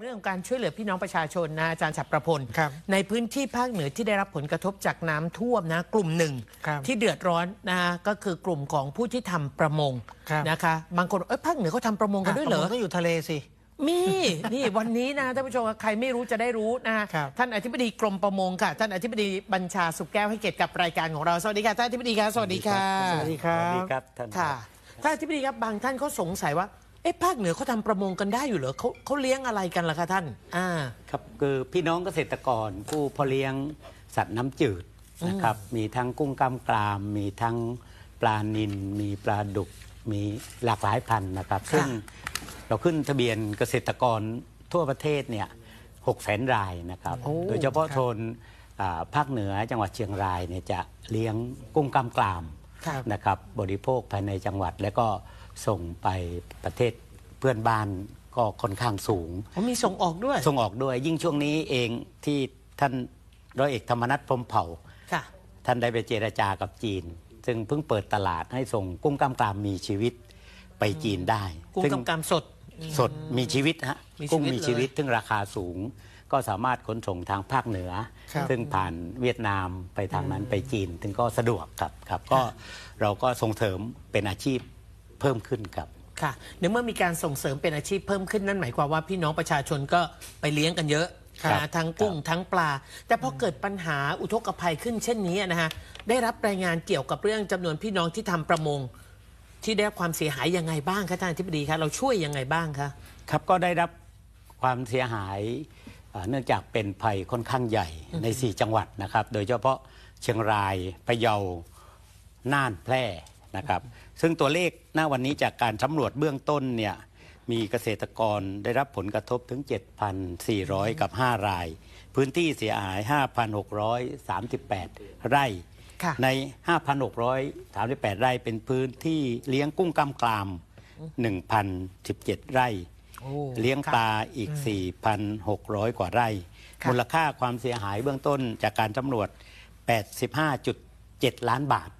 เรื่องของการช่วยเหลือพี่น้องประชาชนนะอาจารย์ฉับประพลครับในพื้นที่ภาคเหนือที่ได้รับผลกระทบจากน้ำท่วมนะกลุ่มหนึ่งครับที่เดือดร้อนนะก็คือกลุ่มของผู้ที่ทำประมงครับนะคะ บางคนเอ้ยภาคเหนือเขาทำประมงกันด้วยเหรอะต้องอยู่ทะเลสิมี นี่วันนี้นะท่านผู้ชมใครไม่รู้จะได้รู้นะครับท่านอธิบดีกรมประมงค่ะ ท่านอธิบดีบัญชาสุขแก้วให้เกียรติกับรายการของเรา สวัสดีค่ะท่านอธิบดีค่ะสวัสดีค่ะสวัสดีครัสวัสดีบครับท่านค่ะท่านอธิบดีครับบางท่านเขาสงสัยว่า เอ๊ะภาคเหนือเขาทำประมงกันได้อยู่เหรอเขาเขาเลี้ยงอะไรกันล่ะคะท่าน อ่า ครับคือพี่น้องเกษตรกรผู้เพาะเลี้ยงสัตว์น้ำจืดนะครับ มีทั้งกุ้งกล้ามกราม มีทั้งปลานิลมีปลาดุก มีหลากหลายพันธุ์นะครับ ซึ่งเราขึ้นทะเบียนเกษตรกรทั่วประเทศเนี่ยหกแสนรายนะครับ โอ้โดยเฉพาะโซนอ่าภาคเหนือจังหวัดเชียงรายเนี่ยจะเลี้ยงกุ้งกล้ามกราม ครับ นะครับบริโภคภายในจังหวัดแล้วก็ ส่งไปประเทศเพื่อนบ้านก็ค่อนข้างสูงเขามีส่งออกด้วย ส่งออกด้วย ยิ่งช่วงนี้เองที่ท่านร้อยเอกธรรมนัฐพรหมเผ่าค่ะท่านได้ไปเจรจากับจีน ซึ่งเพิ่งเปิดตลาดให้ส่งกุ้งกล้ามกรามมีชีวิตไปจีนได้กุ้งซึ่งกำกำสดสดมีชีวิตฮะมีชีวิตกุ้งมีเลยชีวิตซึ่งราคาสูง ก็สามารถขนส่งทางภาคเหนือครับซึ่งผ่านเวียดนามไปทางนั้นไปจีนถึงก็สะดวกครับครับ ก็เราก็ส่งเสริมเป็นอาชีพ เพิ่มขึ้นครับค่ะในเมื่อมีการส่งเสริมเป็นอาชีพเพิ่มขึ้นนั่นหมายความว่าพี่น้องประชาชนก็ไปเลี้ยงกันเยอะครับนะทั้งกุ้งทั้งปลา แต่พอเกิดปัญหาอุทกภัยขึ้นเช่นนี้นะฮะได้รับรายงานเกี่ยวกับเรื่องจำนวนพี่น้องที่ทำประมง ที่ได้รับความเสียหายยังไงบ้างคะท่านอธิบดีคะเราช่วยยังไงบ้างคะ ครับก็ได้รับความเสียหายเอ่อเนื่องจากเป็นภัยค่อนข้างใหญ่ใน 4 จังหวัดนะครับ โดยเฉพาะเชียงรายพะเยาน่านแพร่นะครับ ซึ่งตัวเลขหน้าวันนี้จากการสำรวจเบื้องต้นเนี่ยมีเกษตรกรได้รับผลกระทบถึง 7,400 กับ 5 ราย พื้นที่เสียหาย 5,638 ไร่ค่ะใน 5,638 ไร่เป็นพื้นที่เลี้ยงกุ้งกำกลาม 1,017 ไร่โอ้เลี้ยงปลาอีก 4,600 กว่าไร่ค่ะมูลค่าความเสียหายเบื้องต้นจากการสำรวจ 85.7 ล้านบาท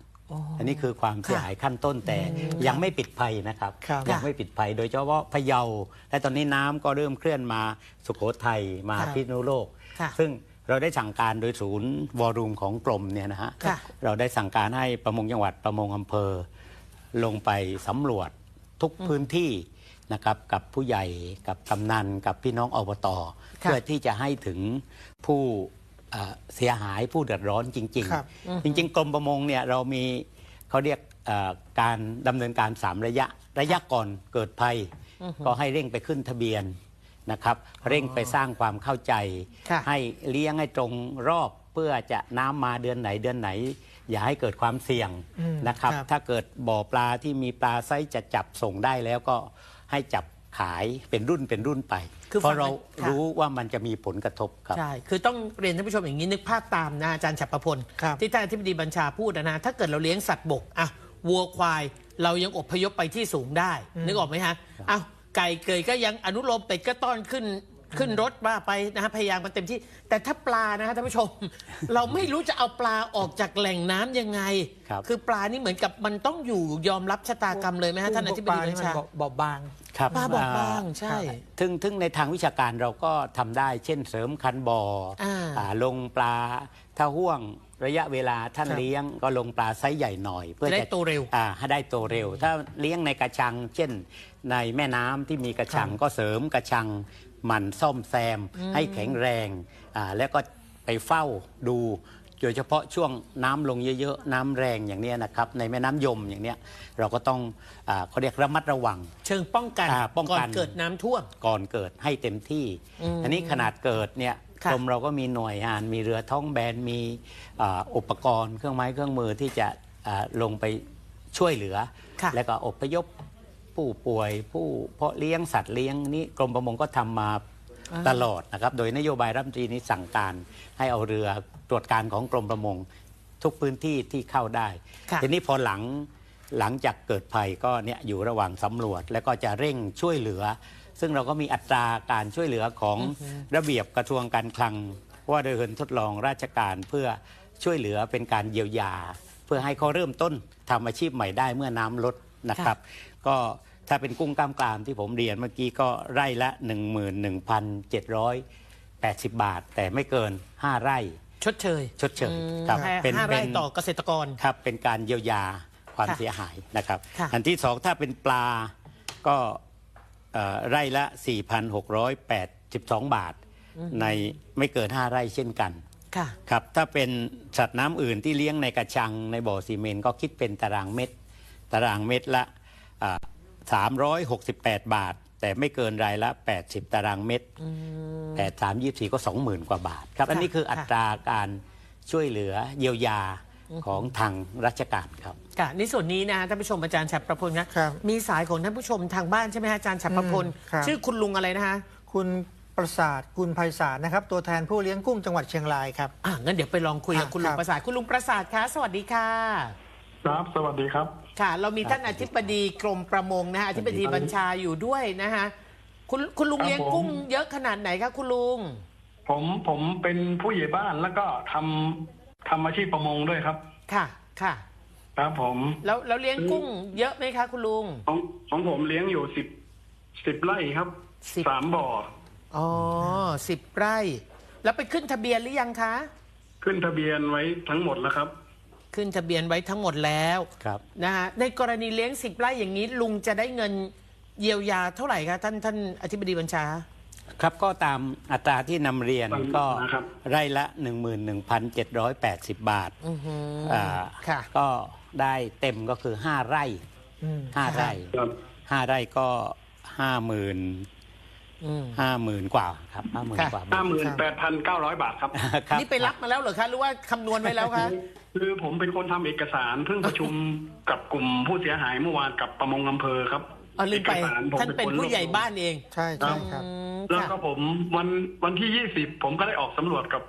อันนี้คือความเสียหายขั้นต้นแต่ยังไม่ปิดภัยนะครับครับยังไม่ปิดภัย โดยเฉพาะพะเยา และตอนนี้น้ำก็เริ่มเคลื่อนมาสุโขทัยมาครับพิษณุโลกค่ะซึ่งเราได้สั่งการโดยศูนย์วอรูมของกรมเนี่ยนะฮะค่ะเราได้สั่งการให้ประมงจังหวัดประมงอำเภอ ลงไปสำรวจทุกพื้นที่นะครับกับผู้ใหญ่กับกำนันกับพี่น้องอบตค่ะเพื่อที่จะให้ถึงผู้ เอ่อเสียหายผู้เดือดร้อนจริง ครับ ๆ จริง ๆ กรมประมงเนี่ยเรามีเขาเรียกเอ่อการดำเนินการ3ระยะระยะก่อนเกิดภัย ก็ให้เร่งไปขึ้นทะเบียนนะครับ เร่งไปสร้างความเข้าใจ ค่ะ ให้เลี้ยงให้ตรงรอบเพื่อจะน้ำมาเดือนไหนเดือนไหน อย่าให้เกิดความเสี่ยงนะครับ ครับ ถ้าเกิดบ่อปลาที่มีปลาไซส์จะจับส่งได้แล้วก็ให้จับ ขายเป็นรุ่นเป็นรุ่นไป คือเพราะเราฟังค่ะ รู้ว่ามันจะมีผลกระทบครับ ใช่ คือต้องเรียนท่านผู้ชมอย่างนี้นึกภาพตามนะอาจารย์ฉับประพล ครับที่ท่านอธิบดีบัญชาพูดนะถ้าเกิดเราเลี้ยงสัตว์บกอะวัวควายเรายังอพยพไปที่สูงได้ นึกออกไหมฮะอ้าวไก่เกยก็ยังอนุโลมเป็ดก็ต้อนขึ้น ขึ้นรถว่าไปนะฮะพยายามมันเต็มที่ แต่ถ้าปลานะฮะท่านผู้ชม เราไม่รู้จะเอาปลาออกจากแหล่งน้ำยังไงครับอปลานี่เหมือนกับมันต้องอยู่ยอมรับชะตากรรมเลยไหมฮะท่านอธิบดีพวกปลบัญนี่มันชาบอบบางครับปลาบอกบางอ่ใช่ซึ่งซึ่งในทางวิชาการเราก็ทำได้ เช่นเสริมคันบ่ออาอ่าลงปลาถ้าห่วงระยะเวลาท่านครับเลี้ยงก็ลงปลาไซส์ใหญ่หน่อย เพื่อจะได้จะโตเร็วอ่าให้ได้โตเร็ว ถ้าเลี้ยงในกระชัง เช่นในแม่น้ำที่มีกระชังก็เสริมกระชัง หมั่นซ่อมแซมให้แข็งแรงอ่าแล้วก็ไปเฝ้าดู โดยเฉพาะช่วงน้ำลงเยอะๆ น้ำแรงอย่างเนี้ยนะครับ ในแม่น้ำยมอย่างเนี้ยเราก็ต้องอาเขาเรียกระมัดระวัง เชิงป้องกันอ่าป้องกันก่อนเกิดน้ำท่วม ก่อนเกิดให้เต็มที่ อันนี้ขนาดเกิดเนี่ยค่ะ กรมเราก็มีหน่วยงาน มีเรือท้องแบน มีอ่าอุปกรณ์เครื่องไม้เครื่องมือที่จะอ่าลงไปช่วยเหลือ ค่ะ แล้วก็อพยพ ผู้ป่วยผู้เพาะเลี้ยงสัตว์เลี้ยงนี่กรมประมงก็ทำมาตลอดนะครับ โดยนโยบายรัฐมนตรีนี้สั่งการให้เอาเรือตรวจการของกรมประมงทุกพื้นที่ที่เข้าได้ค่ะทีนี้พอหลังหลังจากเกิดภัยก็เนี่ยอยู่ระหว่างสำรวจ แล้วก็จะเร่งช่วยเหลือ ซึ่งเราก็มีอัตราการช่วยเหลือของระเบียบกระทรวงการคลัง ว่าโดยเหินทดลองราชการเพื่อช่วยเหลือเป็นการเยียวยา เพื่อให้เขาเริ่มต้นทำอาชีพใหม่ได้เมื่อน้ำลดนะครับ ก็ ถ้าเป็นกุ้งกล้ามกรามที่ผมเรียนเมื่อกี้ก็ไร่ละ 11,780 บาท แต่ไม่เกิน 5 ไร่ ชดเชย ชดเชยอืมครับห้าเป็นห้าเป็ไร่นต่อเกษตรกร ครับเป็นการเยียวยาความค่ะเสียหายนะครับ ค่ะ อันที่สองถ้าเป็นปลาก็เอ่อไร่ละ 4,682 บาท ในไม่เกิน 5 ไร่เช่นกัน ค่ะ ครับถ้าเป็นสัตว์น้ำอื่นที่เลี้ยงในกระชังในบ่อซีเมนต์ก็คิดเป็นตารางเม็ดตารางเม็ดละอ่า 368 บาท แต่ไม่เกินรายละ 80 ตารางเม็ดแปดสามยี่สี่ก็ 20,000 กว่าบาท ครับ อันนี้คืออัตราการช่วยเหลือเยียวยาของทางราชการครับค่ะในส่วนนี้นะฮะท่านผู้ชมอาจารย์ฉับประพลนะครับมีสายของท่านผู้ชมทางบ้านใช่ไหมฮะอาจารย์ฉับประพลอืมครับชื่อคุณลุงอะไรนะฮะคุณประสาทคุณไพศาลนะครับ ตัวแทนผู้เลี้ยงกุ้งจังหวัดเชียงรายครับอะงั้นเดี๋ยวไปลองคุยกับอะคุณลุคงรับประสาทคุณลุงประสาทคะสวัสดีค่ะ ครับ สวัสดีครับ ค่ะ เรามีท่านอธิบดีกรมประมงนะฮะอธิบดีบัญชาอยู่ด้วยนะฮะคุณคุณลุงครับเลี้ยงผมกุ้งเยอะขนาดไหนคะคุณลุง ผมผมเป็นผู้ใหญ่บ้านแล้วก็ทำทำอาชีพประมงด้วยครับ ค่ะค่ะ ครับผม แล้วแล้วเลี้ยงกุ้งเยอะไหมคะ คุณลุง ของของผมเลี้ยงอยู่สิบสิบไร่ครับสิบสามบ่ออ๋อสิบไร่ แล้วไปขึ้นทะเบียนหรือยังคะ ขึ้นทะเบียนไว้ทั้งหมดแล้วครับ ขึ้นทะเบียนไว้ทั้งหมดแล้วครับ นะฮะในกรณีเลี้ยงสิบไร่อย่างนี้ ลุงจะได้เงินเยียวยาเท่าไหร่คะท่านท่านอธิบดีบัญชา ครับก็ตามอัตราที่นำเรียนฟังก็นะครับ ไร่ละ 11,780 บาทอือหืออ่าค่ะ ก็ได้เต็มก็คือ 5 ไร่ อืม 5 ไร่ ครับ 5 ไร่ก็ห้าหมื่น อืม ห้าหมื่นกว่าครับห้าหมื่นค่ะ กว่าห้าบาทหมื่นแปดพันเก้าร้อยบาทครับครับนี่ไปรับมาแล้วเหรอคะหรือว่าคำนวณไว้แล้วคะคือผมเป็นคนทำเอกสารเพิ่งประชุมกับกลุ่มผู้เสียหายเมื่อวานกับประมงอำเภอครับเอาลืมไป อกสรผมท่านเป็นคผู้ใหญ่รวรวมบ้านเองใช่ใช่ครับ อืมแล้วค่ะก็ผมวันวันที่ยี่สิบผมก็ได้ออกสำรวจกับ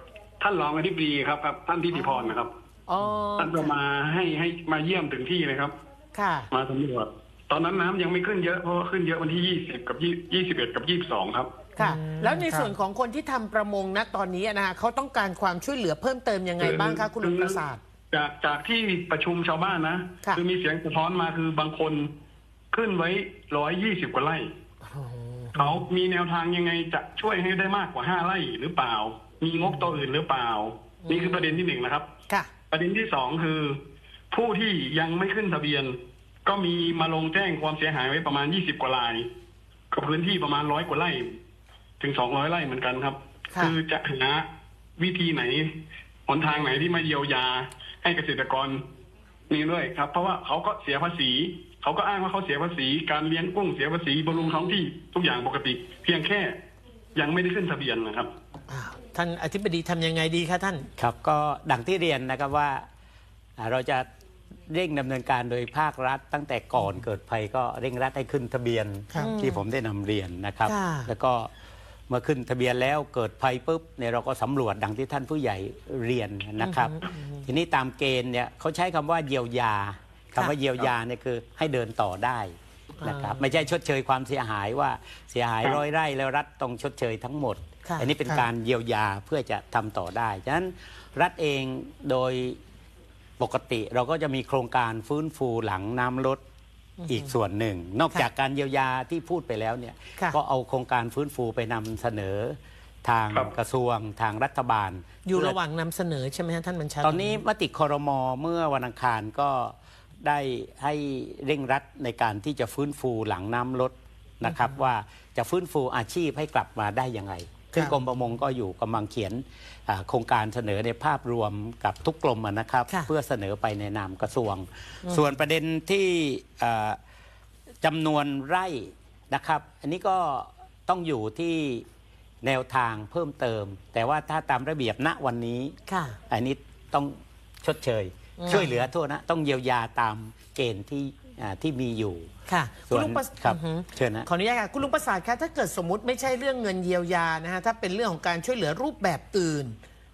ท่านรองอธิบดีครับครับท่านทิติพรนะครับ อ๋อท่านก็มาให้ให้มาเยี่ยมถึงที่เลยครับ ค่ะ มาสำรวจ ตอนนั้นน้ำยังไม่ขึ้นเยอะเพราะว่าขึ้นเยอะวันที่ยี่สิบกับยี่สิบเอ็ดกับยี่สิบสองครับ ค่ะอืมแล้วในครับส่วนของคนที่ทำประมงนะตอนนี้นะฮะเขาต้องการความช่วยเหลือเพิ่มเติมยังไงบ้างคะคุณลุงประสาท จากจากที่ประชุมชาวบ้านนะค่ะ อมีเสียงสะท้อนมาคือบางคนขึ้นไว้ร้อยยี่สิบกว่าไร่เขามีแนวทางยังไงจะช่วยให้ได้มากกว่าห้าไร่หรือเปล่า มีงบตัวอื่นหรือเปล่า นี่คือประเด็นที่หนึ่งนะครับ ค่ะ ประเด็นที่สองคือ ผู้ที่ยังไม่ขึ้นทะเบียน ก็มีมาลงแจ้งความเสียหายไว้ประมาณยี่สิบกว่ารายกับพื้นที่ประมาณร้อยกว่าไร่ ถึงสองร้อยไร่เหมือนกันครับค่ะอจะหาวิธีไหนหนทางไหนที่มาเยียวยาให้เกษตรกรนี่ด้วยครับ เพราะว่าเขาก็เสียภาษี เขาก็อ้างว่าเขาเสียภาษี การเลี้ยงกุ้งเสียภาษีบำรุงท้องที่ทุกอย่างปกติ เพียงแค่ยังไม่ได้ขึ้นทะเบียนนะครับอ้าวท่านอธิบดีทำยังไงดีคะท่านครับก็ดังที่เรียนนะครับว่าอ่าเราจะ เร่งดำเนินการโดยภาครัฐ ตั้งแต่ก่อนเกิดภัยก็เร่งรัดให้ขึ้นทะเบียนครับ ที่ผมได้นำเรียนนะครับ ค่ะ แล้วก็เมื่อขึ้นทะเบียนแล้วเกิดภัยปุ๊บเนี่ยเราก็สำรวจดังที่ท่านผู้ใหญ่เรียนนะครับ ทีนี้ตามเกณฑ์เนี่ยเขาใช้คำว่าเยียวยาคำว่าเยียวยาเนี่ยคือให้เดินต่อได้นะครับอ่าไม่ใช่ชดเชยความเสียหายว่าเสียหายครับร้อยไร่แล้วรัฐต้องชดเชยทั้งหมด ค่ะ อันนี้เป็นครับ การเยียวยาเพื่อจะทำต่อได้ ฉะนั้นรัฐเองโดย ปกติเราก็จะมีโครงการฟื้นฟูหลังน้ำลดอีกส่วนหนึ่ง นอกจากการเยียวยาที่พูดไปแล้วเนี่ยค่ะก็เอาโครงการฟื้นฟูไปนำเสนอทางครับกระทรวงทางรัฐบาล อยู่เพื่ระหว่างนำเสนอใช่ไหมฮะท่านบัญชาตอนนี้มติคอรมอเมื่อวันอังคารก็ได้ให้เร่งรัดในการที่จะฟื้นฟูหลังน้ำลดนะครับ ว่าจะฟื้นฟูอาชีพให้กลับมาได้ยังไง ซึ่งครับกรมประมงก็อยู่กำลังเขียนอ่าโครงการเสนอในภาพรวมกับทุกกรมอะนะครับค่ะเพื่อเสนอไปในนามกระทรวง ส่วนประเด็นที่อ่าจำนวนไร่นะครับ อันนี้ก็ต้องอยู่ที่แนวทางเพิ่มเติม แต่ว่าถ้าตามระเบียบณวันนี้ค่ะอันนี้ต้องชดเชยอืมช่วยเหลือโทษนะ ต้องเยียวยาตามเกณฑ์ที่ อ่าที่มีอยู่ ค่ะส่วนลุงประครับอือหือเชิญนะ ขออนุญาตค่ะคุณลุงประสาทคะถ้าเกิดสมมติไม่ใช่เรื่องเงินเยียวยานะฮะถ้าเป็นเรื่องของการช่วยเหลือรูปแบบอื่น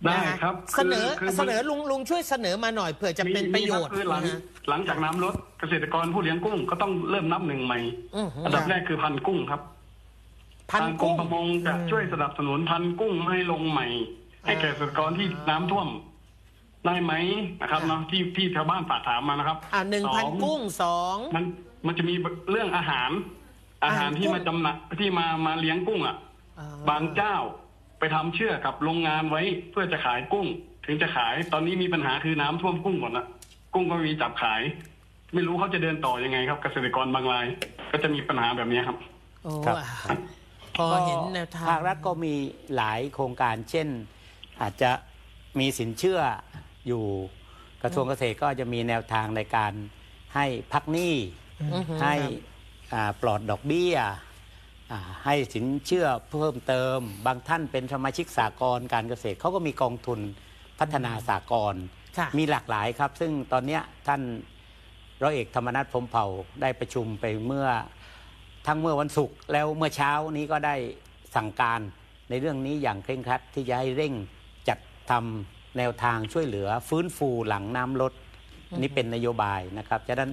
ได้นะฮะครับเสนอคือคือเสนอลุงลุงช่วยเสนอมาหน่อยเผื่อจะเป็นประโยชน์มีมีครับคือหลังนะฮะ หลังจากน้ำลดเกษตรกรผู้เลี้ยงกุ้งก็ต้องเริ่มนับหนึ่งใหม่ อือหืออันดับแรกคือพันกุ้งครับพันทางกรมกุ้งประมงจะช่วยสนับสนุนพันกุ้งให้ลงใหม่ ให้เกษตรกรที่น้ำท่วม ได้ไหมนะครับอ่าเนาะที่ที่ชาวบ้านฝากถามมานะครับอ่าหนึ่งพันสองกุ้งสองมันมันจะมีเรื่องอาหาร อาหารที่อาหารกุ้งมาจำหน่ายที่มามาเลี้ยงกุ้งอะอ่บางเจ้าไปทำเชื่อกับโรงงานไว้เพื่อจะขายกุ้ง ถึงจะขายตอนนี้มีปัญหาคือน้ำท่วมกุ้งหมดละกุ้งก็ไม่มีจับขาย ไม่รู้เขาจะเดินต่อยังไงครับ เกษตรกรบางราย ก็จะมีปัญหาแบบนี้ครับโอ้ครับอะพอเห็นแนวทางภาครัฐก็มีหลายโครงการ เช่น อาจจะมีสินเชื่อ อยู่ กระทรวงเกษตรก็จะมีแนวทางในการให้พักหนี้อือฮึ ให้อ่าปลอดดอกเบี้ยอ่าให้สินเชื่อเพิ่มเติม บางท่านเป็นสมาชิกสากลการเกษตรเขาก็มีกองทุนพัฒนาสากล ค่ะ มีหลากหลายครับ ซึ่งตอนเนี้ยท่านร้อยเอกธรรมนัฐพรหมเผ่าได้ประชุมไปเมื่อทั้งเมื่อวันศุกร์แล้วเมื่อเช้านี้ก็ได้สั่งการในเรื่องนี้อย่างเคร่งครัดที่จะให้เร่งจัดทำ แนวทางช่วยเหลือฟื้นฟูหลังน้ำลดนี่เป็นนโยบายนะครับฉะนั้น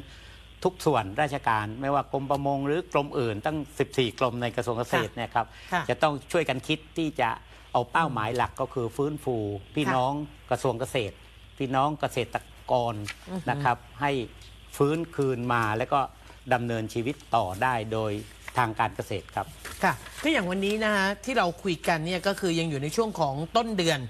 ทุกส่วนราชการไม่ว่ากรมประมงหรือกรมอื่นตั้ง 14 กรมในกระทรวงเกษตรเนะครับค่ะจะต้องช่วยกันคิดที่จะเอาเป้าหมายหลักก็คือฟื้นฟู พี่ค่ะน้องกระทรวงเกษตร พี่น้องเกษตรกรนะครับ ให้ฟื้นคืนมาแล้วก็ดำเนินชีวิตต่อได้โดยทางการเกษตรครับ ค่ะก็อย่างวันนี้นะฮะที่เราคุยกันเนี่ยก็คือยังอยู่ในช่วงของต้นเดือน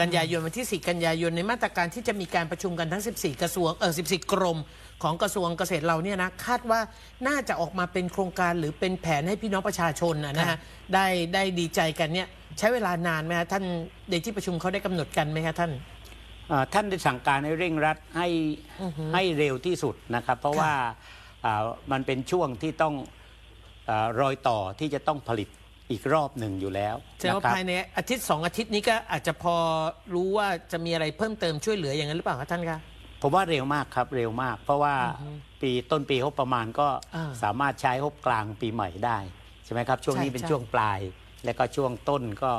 กันยายนวันที่ 4 กันยายนในมาตรการที่จะมีการประชุมกันทั้ง 14 กระทรวงเออ14 กรม ของกระทรวงเกษตรเราเนี่ยนะคาดว่าน่าจะออกมาเป็นโครงการหรือเป็นแผนให้พี่น้องประชาชนนะนะฮะได้ได้ดีใจกันเนี่ยใช้เวลานานไหมฮะท่านในที่ประชุมเขาได้กำหนดกันไหมคะท่านเอ่อท่านได้สั่งการให้เร่งรัดให้ให้เร็วที่สุดนะครับ เพราะค่ะว่าอ่ามันเป็นช่วงที่ต้องอารอยต่อที่จะต้องผลิต อีกรอบหนึ่งอยู่แล้วแสดงว่านะครับภายในอาทิตย์สองอาทิตย์นี้ก็อาจจะพอรู้ว่าจะมีอะไรเพิ่มเติมช่วยเหลืออย่างนั้นหรือเปล่าคะท่านคะ ผมว่าเร็วมากครับเร็วมาก เพราะว่าปีต้นปีงบประมาณก็อ่าสามารถใช้งบกลางปีใหม่ได้ใช่ไหมครับช่วงนี้ใช่เป็นใช่ ช่วงปลาย และก็ช่วงต้นก็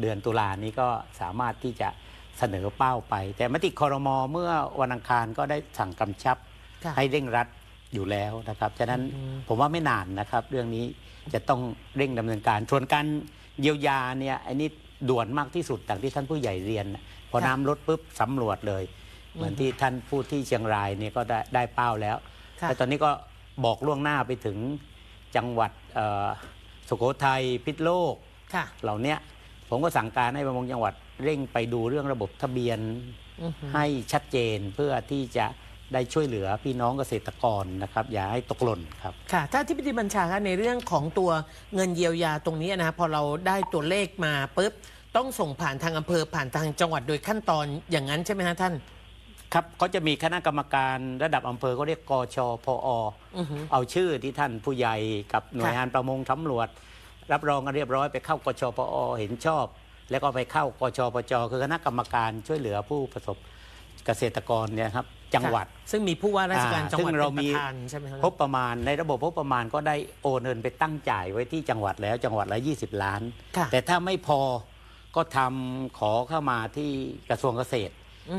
เดือนตุลานี้ก็สามารถที่จะเสนอเป้าไป แต่มติคอรมอเมื่อวันอังคารก็ได้สั่งกำชับ ค่ะ ให้เร่งรัด อยู่แล้วนะครับ ฉะนั้นผมว่าไม่นานนะครับ เรื่องนี้จะต้องเร่งดำเนินการส่วนการเยียวยาเนี่ยอันนี้ด่วนมากที่สุดอย่างที่ท่านผู้ใหญ่เรียนนะพอค่ะน้ำลดปุ๊บสำรวจเลย เหมือนที่ท่านพูดที่เชียงรายเนี่ยก็ได้ได้เป้าแล้วค่ะแล้วตอนนี้ก็บอกล่วงหน้าไปถึงจังหวัดเอ่อสุโขทัยพิษณุโลกค่ะเหล่าเนี้ยผมก็สั่งการให้ประมงจังหวัดเร่งไปดูเรื่องระบบทะเบียนอือฮึให้ชัดเจนเพื่อที่จะ ได้ช่วยเหลือพี่น้องเกษตรกรนะครับ อย่าให้ตกหล่นครับค่ะถ้าที่ปฏิบัญชาคะในเรื่องของตัวเงินเยียวยาตรงนี้นะพอเราได้ตัวเลขมาปุ๊บต้องส่งผ่านทางอำเภอผ่านทางจังหวัดโดยขั้นตอนอย่างนั้นใช่ไหมฮะท่าน ครับเขาจะมีคณะกรรมการระดับอำเภอเขาเรียกกชพออือฮึเอาชื่อที่ท่านผู้ใหญ่กับหน่วยค่ะงานประมงสำรวจ รับรองกันเรียบร้อยไปเข้ากชพอเห็นชอบ แล้วก็ไปเข้ากชปจคือคณะกรรมการช่วยเหลือผู้ประสบเกษตรกรเนี่ยครับ จังหวัดค่ะซึ่งมีผู้ว่าราชการอ่าจังหวัดซึ่งเป็เรานปมีระธานใช่ไหมครับงบประมาณในระบบงบประมาณก็ได้โอนเงินไปตั้งจ่ายไว้ที่จังหวัดแล้วจังหวัดละ 20 ล้านค่ะแต่ถ้าไม่พอก็ทำขอเข้ามาที่กระทรวงเกษตร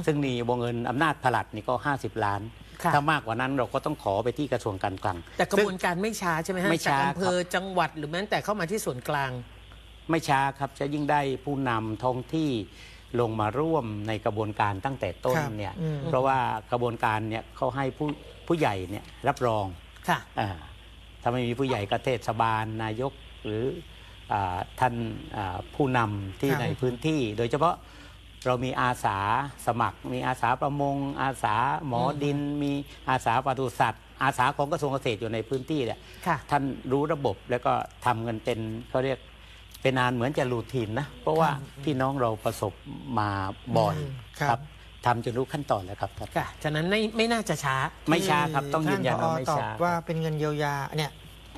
ซึ่งมีวงเงินอำนาจผลัดนี่ก็ 50 ล้านค่ะถ้ามากกว่านั้นเราก็ต้องขอไปที่กระทรวงการคลัง แต่กระซึ่บงวนการไม่ช้าใช่ไหมฮะไม่จากช้าอำเภอจังหวัดหรือแม้แต่เข้ามาที่ส่วนกลาง ไม่ช้าครับจะยิ่งได้ผู้นำท้องที่ ลงมาร่วมในกระบวนการตั้งแต่ต้นครับเนี่ยอืมเพราะว่ากระบวนการเนี่ยเขาให้ผู้ผู้ใหญ่เนี่ยรับรองค่ะอ่าถ้าไม่มีผู้ใหญ่ก็เทศบาลนายกหรืออาท่านอ่าผู้นำที่ครับในพื้นที่ โดยเฉพาะเรามีอาสาสมัคร มีอาสาประมง อาสาหมอดิน มีอาสาปศุสัตว์ อาสาของกระทรวงเกษตรอยู่ในพื้นที่เนี่ยค่ะท่านรู้ระบบแล้วก็ทำกันเป็นเขาเรียก เป็นนานเหมือนจะรูทีนนะ เพราะว่าพี่น้องเราประสบมาบ่อยอืมครับ ทำจนรู้ขั้นตอนแล้วครับท่านค่ะฉะนั้นไม่ไม่น่าจะช้า ไม่ช้าครับต้องยืนยันว่าไม่ท่ผอตอบช้าว่าเป็นเงินเยียวยาเนี่ย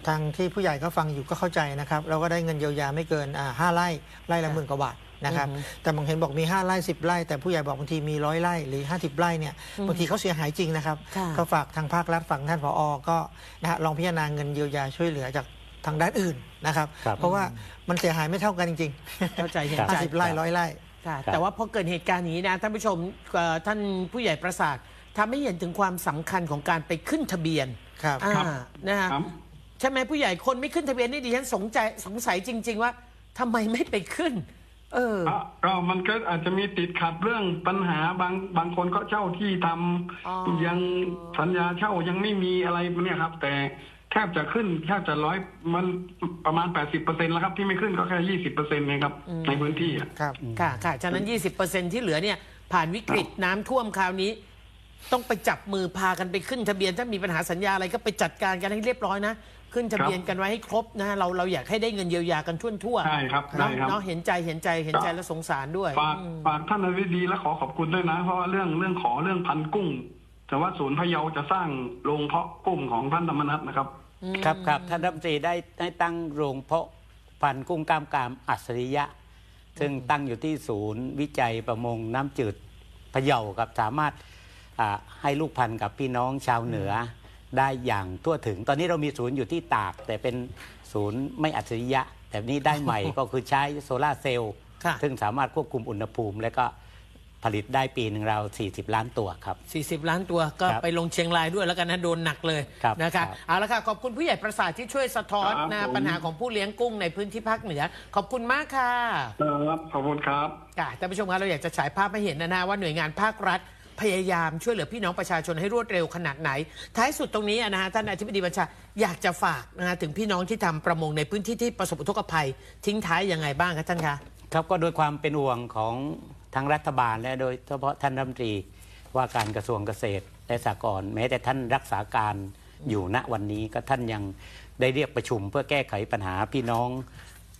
ทางที่ผู้ใหญ่ก็ฟังอยู่ก็เข้าใจนะครับเราก็ได้เงินเยียวยาไม่เกินอ่าห้าไร่ไร่ละค่ะหมื่นกว่าบาทนะครับอือฮึแต่บางเห็นบอกมี 5ไร่10ไร่แต่ผู้ใหญ่บอกบางทีมีร้อยไร่หรือ 50 ไร่เนี่ยบางทีเขาเสียหายจริงนะครับค่ะก็ฝากทางภาครัฐฝั่งท่านผอ ก็นะฮะลองพิจารณาเงินเยียวยาช่วยเหลือจาก ทางด้านอื่นนะครับ ครับเพราะว่ามันเสียหายไม่เท่ากันจริงเข้าใจเห็นครับใจ ห้าสิบไร่ร้อยไร่ ค่ะครับ แต่ว่าพอเกิดเหตุการณ์นี้นะท่านผู้ชมเอ่อท่านผู้ใหญ่ประสาททำให้เห็นถึงความสำคัญของการไปขึ้นทะเบียนครับ อ่าครับนะฮะครับ ใช่ไหมผู้ใหญ่คนไม่ขึ้นทะเบียนนี่ดิฉันสงใจสงสัยจริง ๆ ว่าทำไมไม่ไปขึ้น เออก็ก็มันก็อาจจะมีติดขัดเรื่องปัญหาบางบางคนก็เช่าที่ทำอ๋อ ยังสัญญาเช่ายังไม่มีอะไรเนี่ยครับ แต่ แทบจะขึ้นแทบจะร้อยมันประมาณแปดสิบเปอร์เซ็นแล้วครับ ที่ไม่ขึ้นก็แค่ยี่สิบเปอร์เซ็นต์เองครับ ในพื้นที่อะครับ ค่ะค่ะฉะนั้น 20%ที่เหลือเนี่ย ผ่านวิกฤตน้ำท่วมคราวนี้ ต้องไปจับมือพากันไปขึ้นทะเบียนถ้ามีปัญหาสัญญาอะไรก็ไปจัดการกันให้เรียบร้อยนะ ขึ้นทะเบียนกันไว้ให้ครบนะเราเราอยากให้ได้เงินเยียวยากันทั่วทั่วๆใช่ครับเนาะใช่ครับ เนาะเห็นใจเห็นใจเห็นใจและสงสารด้วยฝากฝากท่านอธิบดีและขอขอบคุณด้วยนะ เพราะว่าเรื่องเรื่องขอเรื่องพันกุ้ง แต่ว่าศูนย์พะเยาจะสร้างโรงเพาะกุ้งของท่านธรรมนัฐนะครับครับครับท่านรัฐมนตรีได้ได้ตั้งโรงเพาะพันธุ์กุ้งกล้ามกรามอัศริยะ ซึ่งตั้งอยู่ที่ศูนย์วิจัยประมงน้ำจืดพะเยาครับสามารถอ่าให้ลูกพันธุ์กับพี่น้องชาวเหนือได้อย่างทั่วถึง ตอนนี้เรามีศูนย์อยู่ที่ตาก แต่เป็นศูนย์ไม่อัจฉริยะ แต่นี้ได้ใหม่ ก็คือใช้โซลาร์เซลล์ค่ะ ซึ่งสามารถควบคุมอุณหภูมิ และก็ ผลิตได้ปีหนึ่งเราว40 ล้านตัวครับ 40 ล้านตัวก็ครับไปลงเชียงรายด้วยแล้วกันนะโดนหนักเลยครับนะครัคะบ เอาละค่ะขอบคุณผู้ใหญ่ประสาทที่ช่วยสะท้อนครับนะผม ปัญหาของผู้เลี้ยงกุ้งในพื้นที่ภาคเหนือ ขอบคุณมากค่ะ ครับ ขอบคุณครับ ค่ะท่านผู้ชมครับเราอยากจะฉายภาพให้เห็นนะนะว่าหน่วยงานภาครัฐพยายามช่วยเหลือพี่น้องประชาชนให้รวดเร็วขนาดไหน ท้ายสุดตรงนี้นะฮะท่านอธิบดีบัญชาอยากจะฝากนะฮะถึงพี่น้องที่ทำประมงในพื้นที่ที่ประสบอุทกภัย ทิ้งท้ายยังไงบ้างครับท่านคะ ครับก็โดยความเป็นห่วงของ ทั้งรัฐบาลและโดยเฉพาะท่านรัฐมนตรีว่าการกระทรวงเกษตรและสหกรณ์แม้แต่ท่านรักษาการอยู่ณวันนี้ก็ท่านยังได้เรียกประชุมเพื่อแก้ไขปัญหาพี่น้อง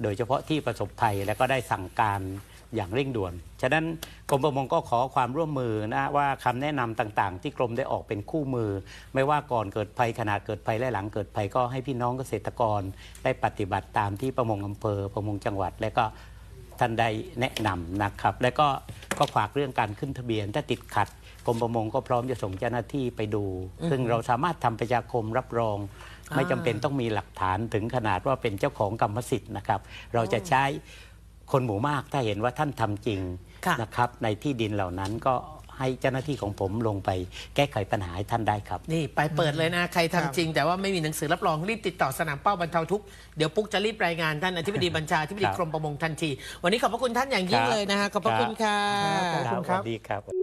โดยเฉพาะที่ประสบภัยและก็ได้สั่งการอย่างเร่งด่วน ฉะนั้นกรมประมงก็ขอความร่วมมือนะว่าคำแนะนำต่างๆ ที่กรมได้ออกเป็นคู่มือ ไม่ว่าก่อนเกิดภัยขณะเกิดภัยและหลังเกิดภัยก็ให้พี่น้องเกษตรกร ได้ปฏิบัติตามที่ประมงอำเภอประมงจังหวัด และก็ ท่านได้แนะนำนะครับ และก็ก็ฝากเรื่องการขึ้นทะเบียน ถ้าติดขัดกรมประมงก็พร้อมจะส่งเจ้าหน้าที่ไปดู ซึ่งเราสามารถทำประชาคมรับรอง ไม่จำเป็นต้องมีหลักฐานถึงขนาดว่าเป็นเจ้าของกรรมสิทธิ์นะครับ เราจะใช้คนหมู่มากถ้าเห็นว่าท่านทำจริงค่ะนะครับ ในที่ดินเหล่านั้นก็ ให้เจ้าหน้าที่ของผมลงไปแก้ไขปัญหาให้ท่านได้ครับ นี่ไปเปิดเลยนะใครครัทำบจริง แต่ว่าไม่มีหนังสือรับรองรีบติดต่อสนามเป้าบรรเทาทุกข์เดี๋ยวปุ๊กจะรีบรายงานท่านอธิบดีบัญชาที่บดีครับกรมประมงทันที วันนี้ขอบพระคุณท่านอย่างยิ่งครับเลยนะฮะขอบพระคุณค่ะ ขอบคุณครับ สวัสดีครับ